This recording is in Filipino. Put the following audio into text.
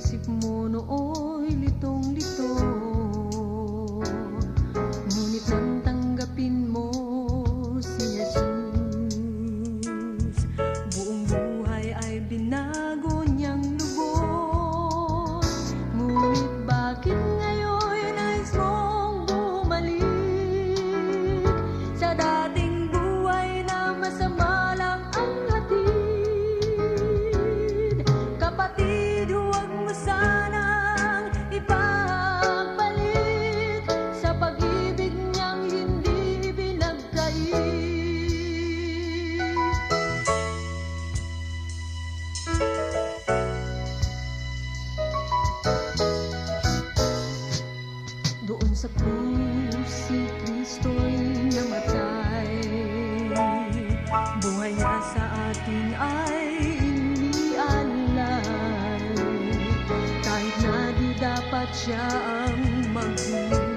isip mo nooy litong-lito Doon sa krus si Kristo'y namatay. Buhay niya sa atin ay inialay Kahit na di dapat siya ang magbuhay